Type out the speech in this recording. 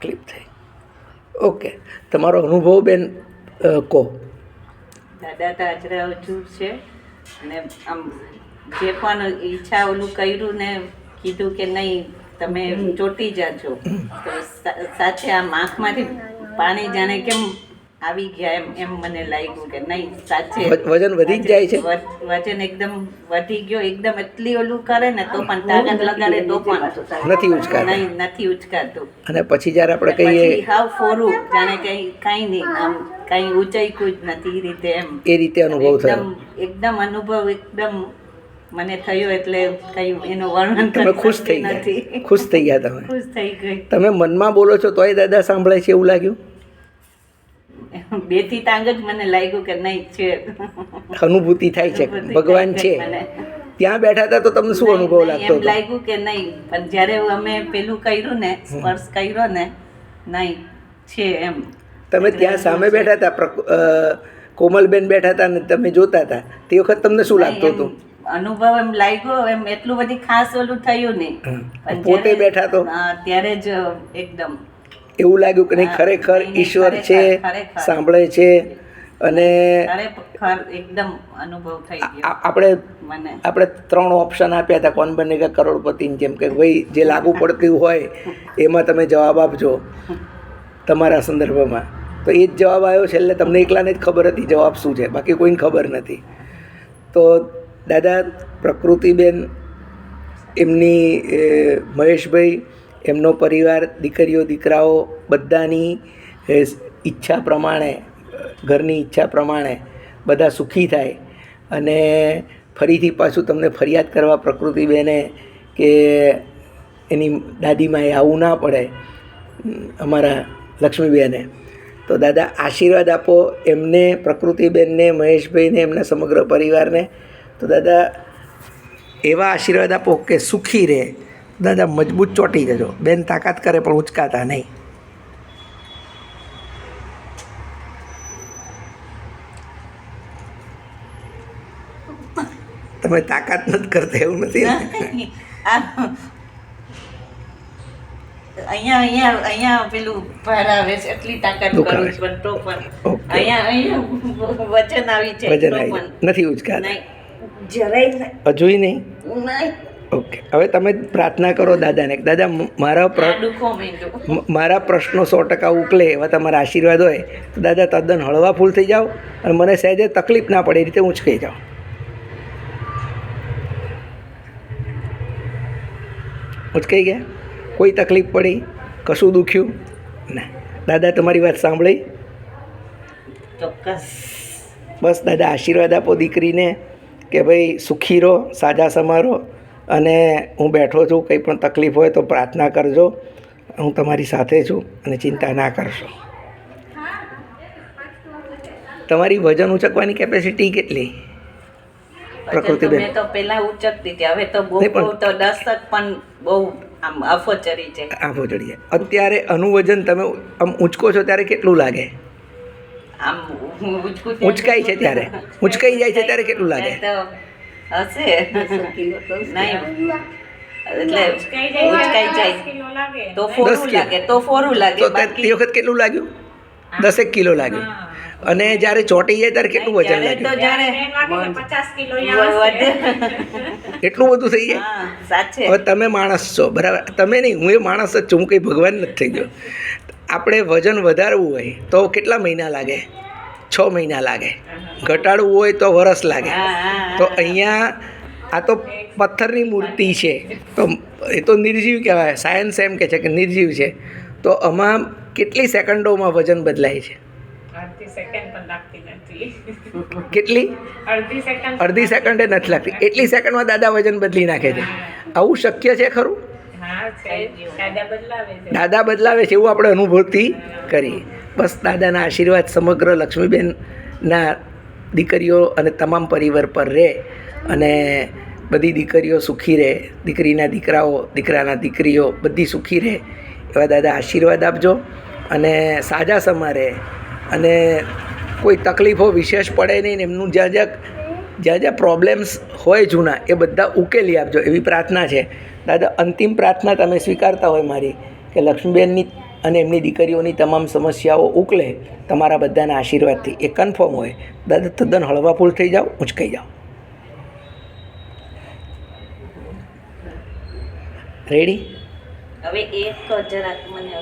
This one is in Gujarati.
તકલીફ થઈ. ઓકે તમારો અનુભવ બેન કહો દાદા તો આજરા હજુ છે. અને આમ જે પણ ઈચ્છા ઓલું કર્યું ને કીધું કે નહીં તમે ચોટી જાજો. તો સાચે આ આંખમાંથી પાણી જાણે કેમ આવી ગયા એમ એમ મને લાગ્યું કે નહીં સાચે. વજન વધી જ જાય છે. વજ- વજન એકદમ વધી ગયો એકદમ એટલી ઓલું કરે ને તો પણ તાકાત લગાડે તો પણ. નથી ઉચકાતા. નહીં નથી ઉચકાતું. અને પછી જ્યારે આપણે કહીએ હાવ ફોરું જાણે કઈ કઈ નહીં આમ કઈ ઊંચાઈ જ નથી એ રીતે એમ. એ રીતે અનુભવ થયો. એકદમ એકદમ અનુભવ એકદમ મને થયો એટલે કઈ એનું વર્ણન તમે ખુશ થઈ ગયા. ખુશ થઈ ગયા તમે. ખુશ થઈ ગઈ. તમે મનમાં બોલો છો તોય દાદા સાંભળે છે એવું લાગ્યું? બેથી તાંગ જ મને લાગ્યું કે નહીં છે. અનુભૂતિ થાય છે. ભગવાન છે. ત્યાં બેઠા હતા તો તમને શું અનુભવ લાગતો એમ લાગ્યું કે નહીં. પણ જ્યારે અમે પેલું કર્યું ને સ્પર્શ કર્યો ને નહીં છે એમ. તમે ત્યાં સામે બેઠા હતા કોમલબેન બેઠા હતા ને તમે જોતા હતા. તે વખત તમને શું લાગતું હતું? અનુભવ એમ લાગ્યો એમ એટલું બધી ખાસ ઓલું થયું નહીં. પોતે બેઠા તો? ત્યારે જ એકદમ એવું લાગ્યું કે નહીં ખરેખર ઈશ્વર છે સાંભળે છે અને એકદમ અનુભવ થઈ ગયો. આપણે આપણે ત્રણ ઓપ્શન આપ્યા હતા કોણ બનેગા કરોડપતિની જેમ કે ભાઈ જે લાગુ પડતું હોય એમાં તમે જવાબ આપજો તમારા સંદર્ભમાં. તો એ જ જવાબ આવ્યો છેલ્લે તમને એકલાને જ ખબર હતી જવાબ શું છે બાકી કોઈને ખબર નથી. તો દાદા પ્રકૃતિબેન એમની મહેશભાઈ એમનો પરિવાર, દીકરીઓ, દીકરાઓ બધાની ઈચ્છા પ્રમાણે, ઘરની ઈચ્છા પ્રમાણે બધા સુખી થાય અને ફરીથી પાછું તમને ફરિયાદ કરવા પ્રકૃતિબેને કે એની દાદીમાએ આવું ના પડે અમારા લક્ષ્મીબેને. તો દાદા, આશીર્વાદ આપો એમને, પ્રકૃતિબેનને, મહેશભાઈને, એમના સમગ્ર પરિવારને. તો દાદા, એવા આશીર્વાદ આપો કે સુખી રહે. દાદા મજબૂત ચોંટી જજો. બેન તાકાત કરે પણ ઉચકાતા નહીં. તમે તાકાત નથી કરતા એવું નથી? અહીંયા અહીંયા અહીંયા પેલું ભાર આવે છે એટલી તાકાત કરું છું. પણ તો પણ. અહીંયા અહીંયા વચન આવી છે વચન આવી નથી ઉચકા નહીં જરાય હજુય નહીં? નહીં. ઓકે. હવે તમે પ્રાર્થના કરો દાદાને. દાદા મારા મારા પ્રશ્નો સો ટકા ઉકલે એવા તમારા આશીર્વાદ હોય તો દાદા તદ્દન હળવા ફૂલ થઈ જાઓ અને મને સહેજે તકલીફ ના પડે એ રીતે ઊંચકાઈ જાઓ. ઊંચકાઈ ગયા? કોઈ તકલીફ પડી? કશું દુખ્યું? ના. દાદા તમારી વાત સાંભળી. ચોક્કસ. બસ દાદા આશીર્વાદ આપો દીકરીને કે ભાઈ સુખી રહો સાજા સમારો. અને હું બેઠો છું કંઈ પણ તકલીફ હોય તો પ્રાર્થના કરજો. હું તમારી સાથે છું અને ચિંતા ના કરશો. તમારી વજન ઉચકવાની કેપેસિટી કેટલી? પ્રકૃતિ બેન. તો પહેલા ઉચકતી હતી હવે તો બહુ તો દસક પણ બહુ આમ આફો ચડી છે. આફો ચડી જાય અત્યારે અનુવજન તમે આમ ઊંચકો છો ત્યારે કેટલું લાગે? આમ ઉંચકાય છે. ત્યારે. ઊંચકાઈ જાય છે ત્યારે કેટલું લાગે? તો હશે. નહીં. એટલે ઉચકાઈ જાય. તો ફોરું લાગે તો ફોરું લાગે તો તે વખત કેટલું લાગ્યું? દસેક કિલો લાગ્યું અને જ્યારે ચોંટી જાય ત્યારે કેટલું વજન ત્યારે લાગ્યું. એટલું બધું થઈ જાય? હવે તમે માણસ છો બરાબર? તમે નહીં હું એ માણસ જ છું હું કંઈ ભગવાન નથી થઈ ગયો. આપણે વજન વધારવું હોય તો કેટલા મહિના લાગે? છ મહિના લાગે. ઘટાડવું હોય તો વરસ લાગે. તો અહીંયા આ તો પથ્થરની મૂર્તિ છે. તો એ તો નિર્જીવ કહેવાય. સાયન્સ એમ કહે છે કે નિર્જીવ છે. તો આમાં કેટલી સેકન્ડોમાં વજન બદલાય છે? અડધી સેકન્ડ પણ લાગતી નથી. કેટલી? અડધી સેકન્ડે નથી લાગતી. એટલી સેકન્ડમાં દાદા વજન બદલી નાખે છે. આવું શક્ય છે ખરું? દાદા બદલાવે છે. દાદા બદલાવે છે એવું આપણે અનુભૂતિ કરી. બસ દાદાના આશીર્વાદ સમગ્ર લક્ષ્મીબેનના દીકરીઓ અને તમામ પરિવાર પર રહે અને બધી દીકરીઓ સુખી રહે. દીકરીના દીકરાઓ દીકરાના દીકરીઓ બધી સુખી રહે એવા દાદા આશીર્વાદ આપજો અને સાજા સમારે અને કોઈ તકલીફો વિશેષ પડે નહીં ને એમનું જ્યાં જ્યાં જ્યાં જ્યાં પ્રોબ્લેમ્સ હોય જૂના એ બધા ઉકેલી આપજો એવી પ્રાર્થના છે. દાદા, અંતિમ પ્રાર્થના તમે સ્વીકારતા હોય મારી કે લક્ષ્મીબેનની અને એમની દીકરીઓની તમામ સમસ્યાઓ ઉકલે, તમારા બધાના આશીર્વાદથી એ કન્ફર્મ હોય. દાદા, તદ્દન હળવાફૂલ થઈ જાઓ, ઉંચકાઈ જાઓ. રેડી હવે એક જરાક મને